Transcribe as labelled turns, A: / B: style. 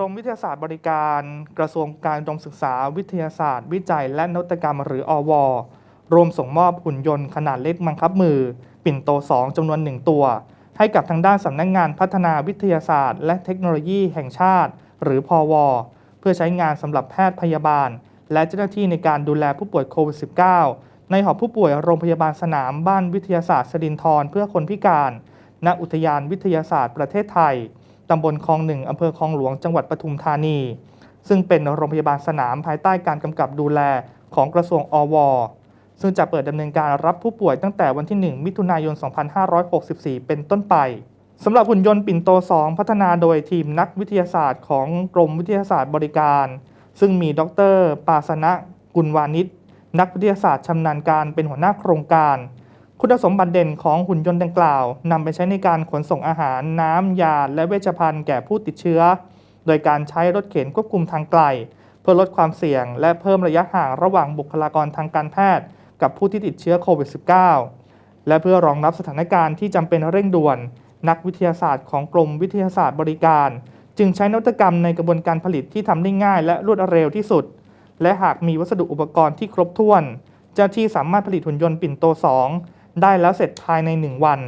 A: รมวิทยาศาสตร์บริการ กระทรวงการดมศึกษาวิทยาศาสตร์ วิจัย และนวัตกรรมหรืออวรวมส่งมอบหุ่นยนต์ขนาดเล็กบังคับมือ ปิ่นโต 2จำนวนหนึ่งตัว ให้กับทางด้านสำนักงงานพัฒนาวิทยาศาสตร์ และเทคโนโลยีแห่งชาติ หรือพอวเพื่อใช้งานสำหรับแพทย์พยาบาล และเจ้าหน้าที่ในการดูแลผู้ป่วยโควิด -19 ในหอผู้ป่วยโรงพยาบาลสนามบ้านวิทยาศาสตร์สรินทรเพื่อคนพิการ ณอุทยานวิทยาศาสตร์ประเทศไทย ตำบลคลองหนึ่งอำเภอคลองหลวงจังหวัดปทุมธานี ซึ่งเป็นโรงพยาบาลสนามภายใต้การกำกับดูแลของกระทรวงอว ซึ่งจะเปิดดำเนินการรับผู้ป่วยตั้งแต่วันที่ 1 มิถุนายน 2564 เป็นต้นไปสำหรับหุ่นยนต์ปิ่นโต 2 พัฒนาโดยทีมนักวิทยาศาสตร์ของกรมวิทยาศาสตร์บริการ ซึ่งมีดร ปาสนะ กุลวานิชนักวิทยาศาสตร์ชำนาญการเป็นหัวหน้าโครงการ คุณสมบัติเด่นของหุ่นยนต์ดังกล่าว นำไปใช้ในการขนส่งอาหาร น้ำยา และเวชภัณฑ์แก่ผู้ติดเชื้อ โดยการใช้รถเข็นควบคุมทางไกล เพื่อลดความเสี่ยง และเพิ่มระยะห่างระหว่างบุคลากรทางการแพทย์ กับผู้ที่ติดเชื้อโควิด -19 และเพื่อรองรับสถานการณ์ที่จำเป็นเร่งด่วน นักวิทยาศาสตร์ของกรมวิทยาศาสตร์บริการ จึงใช้นวัตกรรมในกระบวนการผลิตที่ทำได้ง่าย และรวดเร็วที่สุด และหากมีวัสดุอุปกรณ์ที่ครบถ้วน เจ้าที่สามารถผลิตหุ่นยนต์ปิ่นโต 2 ได้แล้วเสร็จภายใน 1 วัน